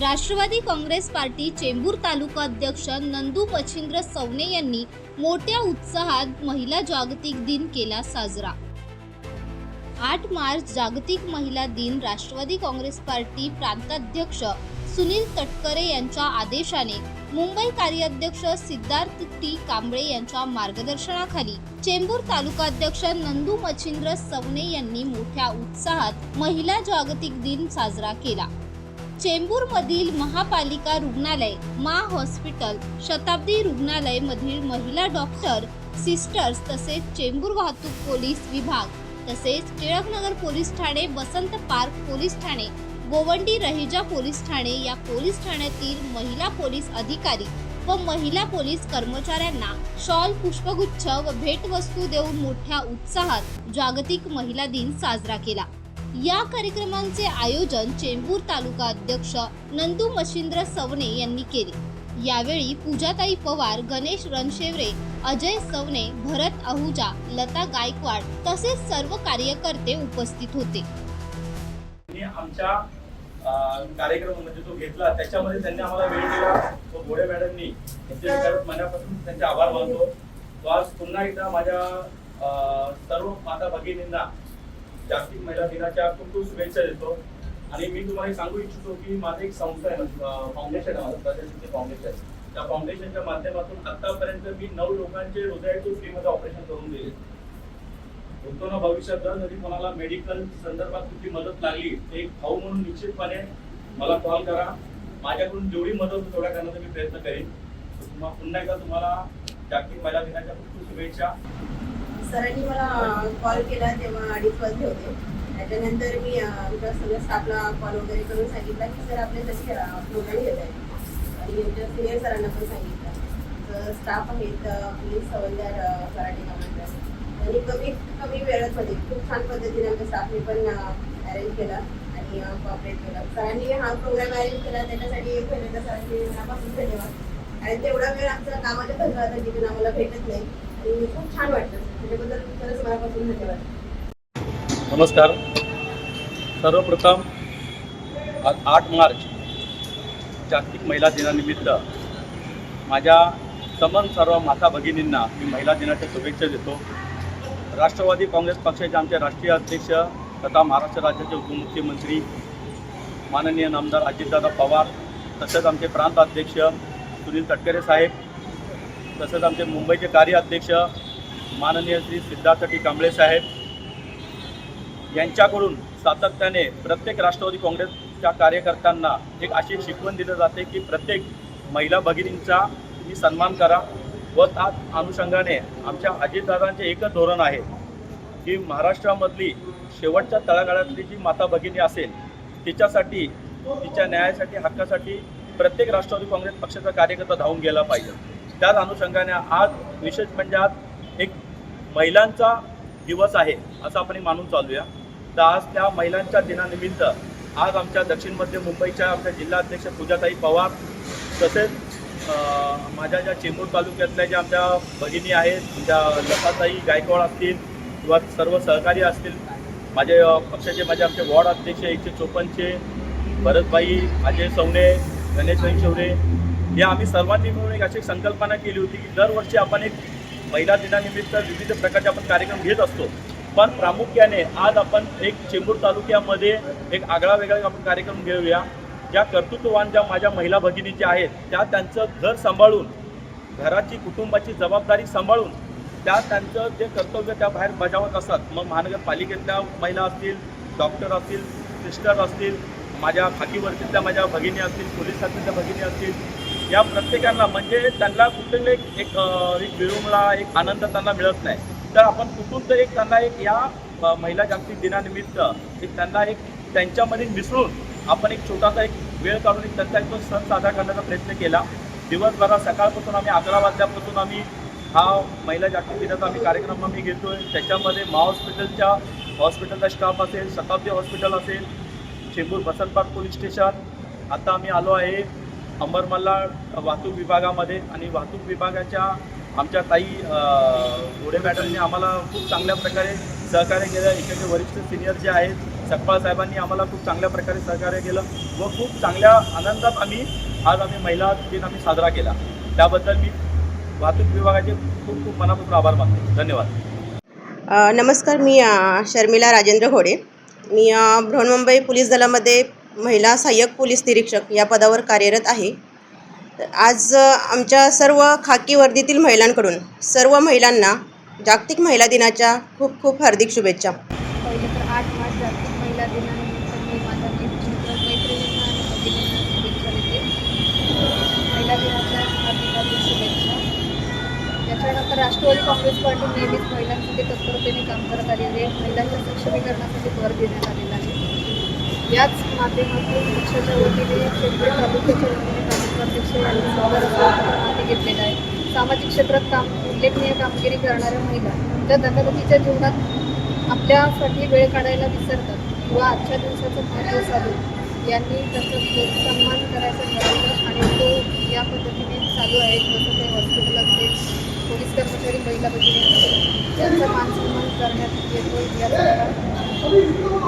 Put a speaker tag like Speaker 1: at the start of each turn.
Speaker 1: Rashtrawadi Congress party Chembur तालुका अध्यक्ष नंदू मच्छिंद्र सवने यांनी मोठ्या उत्साहात महिला जागतिक दिन केला साजरा. आठ मार्च जागतिक महिला दिन राष्ट्रवादी काँग्रेस पार्टी प्रांताध्यक्ष सुनील तटकरे यांच्या आदेशाने मुंबई कार्याध्यक्ष सिद्धार्थ टी कांबळे यांच्या मार्गदर्शनाखाली चेंबूर तालुकाध्यक्ष नंदू मच्छिंद्र सवने यांनी मोठ्या उत्साहात महिला जागतिक दिन साजरा केला. चेंबूर मधील महापालिका रुग्णालय मा हॉस्पिटल शताब्दी रुग्णालय मधील महिला डॉक्टर सिस्टर्स तसेच चेंबूर वाहतूक पोलीस विभाग तसेच टिळकनगर पोलीस ठाणे वसंत पार्क पोलीस ठाणे गोवंडी रहेजा पोलीस ठाणे या पोलीस ठाण्यातील महिला पोलीस अधिकारी व महिला पोलीस कर्मचाऱ्यांना शॉल पुष्पगुच्छ व भेटवस्तू देऊन मोठ्या उत्साहात जागतिक महिला दिन साजरा केला. या कार्यक्रमांचे आयोजन चेंबूर तालुका अध्यक्ष नंदू मशिंद्र सवने यांनी केले. यावेळी पूजाताई पवार गणेश रणशेवरे अजय सवने भरत आहुजा लता गायकवाड तसेच सर्व कार्यकर्ते उपस्थित होते.
Speaker 2: आमच्या कार्यक्रम म्हणजे तो घेतला. त्याच्यामध्ये त्यांनी आम्हाला वेळ दिला. तो गोडे मॅडमनी त्यांचे मनापासून त्यांचे आभार मानतो. तो आज पुन्हा एकदा माझ्या सर्व माता भगिनींना जागतिक महिला दिनाच्या खूप खूप शुभेच्छा देतो. आणि मी तुम्हाला सांगू इच्छितो की माझं एक संस्था आहे म्हणजे, फाउंडेशन आहे माझं फाउंडेशन त्या फाउंडेशनच्या माध्यमातून आतापर्यंत मी नऊ लोकांचे हृदयाचे फ्रीमध्ये ऑपरेशन करून दिले. होतो ना भविष्यात जर कधी कोणाला मेडिकल संदर्भात कुठली मदत लागली तर एक भाऊ म्हणून निश्चितपणे मला कॉल करा. माझ्याकडून जेवढी मदत तेवढ्या करण्याचा मी प्रयत्न करेन. पुन्हा एकदा तुम्हाला जागतिक महिला दिनाच्या खूप खूप शुभेच्छा.
Speaker 3: सरांनी मला कॉल केला तेव्हा अडीच वाजले होते. त्याच्यानंतर मी आमच्या सगळ्या स्टाफला कॉल वगैरे करून सांगितला की सर आपल्यासाठी प्रोग्राम घेत आहे. आणि आमच्या सिनियर सरांना पण सांगितलं. स्टाफ आहेत अं, पोलीस हवालदार अं, कराटे कमांडर आणि. कमी कमी वेळामध्ये म्हणजे खूप छान पद्धतीने आमच्या स्टाफने पण अरेंज केला आणि कॉपरेट केला. सरांनी हा प्रोग्राम अरेंज केला त्याच्यासाठी पहिल्यांदा सरांनी मनापासून धन्यवाद. आणि तेवढा वेळ आमच्या कामाच्या धंद्यात जिथून आम्हाला भेटत नाही आणि खूप छान त्याच्याबद्दल खरंच मनापासून धन्यवाद
Speaker 2: नमस्कार. सर्वप्रथम आज आठ मार्च जागतिक महिला दिनानिमित्त माझ्या समन सर्व माता भगिनींना मी महिला दिनाच्या शुभेच्छा देतो. राष्ट्रवादी काँग्रेस पक्षाचे आमचे राष्ट्रीय अध्यक्ष तथा महाराष्ट्र राज्याचे उपमुख्यमंत्री माननीय नामदार अजितदादा पवार तसेच आमचे प्रांत अध्यक्ष सुनील तटकरे साहेब तसंच आमचे मुंबईचे कार्य अध्यक्ष माननीय श्री सिद्धार्थ टी. कांबळे साहेब यांच्याकडून सातत्याने प्रत्येक राष्ट्रवादी काँग्रेसच्या कार्यकर्त्यांना एक अशी शिकवण दिली जाते की प्रत्येक महिला भगिनींचा मी सन्मान करा व त्या अनुषंगाने आमच्या अजितदादांचे एकच धोरण आहे की महाराष्ट्रामधली शेवटच्या तळागाळातली जी माता भगिनी असेल तिच्यासाठी तिच्या न्यायासाठी हक्कासाठी प्रत्येक राष्ट्रवादी काँग्रेस पक्षाचा कार्यकर्ता धावून गेला पाहिजे. त्याच अनुषंगाने आज विशेष म्हणजे आज एक महिलांचा दिवस आहे असं आपण मानून चालूया. तर आज त्या महिलांच्या दिनानिमित्त आज आमच्या दक्षिण मध्य मुंबईच्या आमच्या जिल्हाध्यक्ष पूजाताई पवार तसेच माझ्या ज्या चेंबूर तालुक्यातल्या ज्या आमच्या भगिनी आहेत ज्या लताताई गायकवाड असतील किंवा सर्व सहकारी असतील माझे पक्षाचे माझे आमचे वॉर्ड अध्यक्ष एकशे चोपन्नचे भरतबाई अजय सवणे गणेश शिवरे या आम्ही सर्वांनी मिळून एक अशी संकल्पना केली होती की दरवर्षी आपण एक महिला दिनानिमित्त विविध प्रकारचे आपण कार्यक्रम घेत असतो. पण प्रामुख्याने आज आपण एक चेंबूर तालुक्यामध्ये एक आगळा वेगळा आपण कार्यक्रम घेऊया. ज्या कर्तृत्ववान ज्या माझ्या महिला भगिनी ज्या आहेत त्या त्यांचं घर सांभाळून घराची कुटुंबाची जबाबदारी सांभाळून त्या त्यांचं जे कर्तव्य त्या बाहेर बजावत असतात. मग महानगरपालिकेतल्या महिला असतील डॉक्टर असतील सिस्टर असतील माझ्या खाकीवरतीतल्या माझ्या भगिनी असतील पोलीस त्या भगिनी असतील या प्रत्येकांना म्हणजे त्यांना कुठले एक एक एक विरंगुळा एक आनंद त्यांना मिळत नाही. तर आपण कुठून तर एक त्यांना एक या महिला जागतिक दिनानिमित्त एक त्यांना एक त्यांच्यामध्ये मिसळून आपण एक छोटासा एक वेळ काढून एक त्यांचा एक सण साजरा करण्याचा प्रयत्न केला. दिवसभरात सकाळपासून आम्ही अकरा वाजल्यापासून आम्ही हा महिला जागतिक दिनाचा आम्ही कार्यक्रम आम्ही घेतोय. त्याच्यामध्ये मा हॉस्पिटलच्या हॉस्पिटलचा स्टाफ असेल शताब्दी हॉस्पिटल असेल चेंबूर बसंतपाक पोलीस स्टेशन. आता आम्ही आलो आहे अंबरमल्ला वाहतूक विभागामध्ये आणि वाहतूक विभागाच्या आमच्या ताई घोडे मॅडमने आम्हाला खूप चांगल्या प्रकारे सहकार्य केलं. इकडचे वरिष्ठ सिनियर जे आहेत सकपाळ साहेबांनी आम्हाला खूप चांगल्या प्रकारे सहकार्य केलं व खूप चांगल्या आनंदात आम्ही आज आम्ही महिला दिन आम्ही साजरा केला. त्याबद्दल मी वाहतूक विभागाचे खूप खूप मनापासून आभार मानतो. धन्यवाद.
Speaker 3: नमस्कार मी शर्मिला राजेंद्र घोडे. मी बृहन्मुंबई पोलीस दलामध्ये महिला सहाय्यक पोलीस निरीक्षक या पदावर कार्यरत आहे. आज आमच्या सर्व खाकी वर्दीतील महिलांकडून सर्व महिलांना जागतिक महिला दिनाच्या खूप खूप हार्दिक शुभेच्छा.
Speaker 4: पहिले तर आठ मार्च जागतिक महिला दिनानिमित्त मी माझ्या मित्र मैत्रिणींना आणि भगिनींना शुभेच्छा देते. महिला दिनाच्या हार्दिक हार्दिक शुभेच्छा. त्याच्यानंतर राष्ट्रवादी काँग्रेस पार्टी नेहमीच महिलांसाठी तत्परतेने काम करत आलेली आहे. महिलांच्या सक्षमीकरणासाठी भर देण्यात आलेला आहे. याच माध्यमातून पक्षाच्या वतीने शेतकरी तालुक्याच्या वतीने तालुकाध्यक्ष यांनी सुंदर असं आहे. सामाजिक क्षेत्रात काम उल्लेखनीय कामगिरी करणाऱ्या महिला ज्या धकाधकीच्या जीवनात आपल्यासाठी वेळ काढायला विसरतात किंवा आजच्या दिवसाचं महत्त्व साधून यांनी त्यांचा सन्मान करायचा ठरवलं आणि तो या पद्धतीने चालू आहे. जसं ते हॉस्पिटल असेल पोलीस कर्मचारी महिला भगिनी असतील त्यांचा मान सन्मान करण्यात येतो या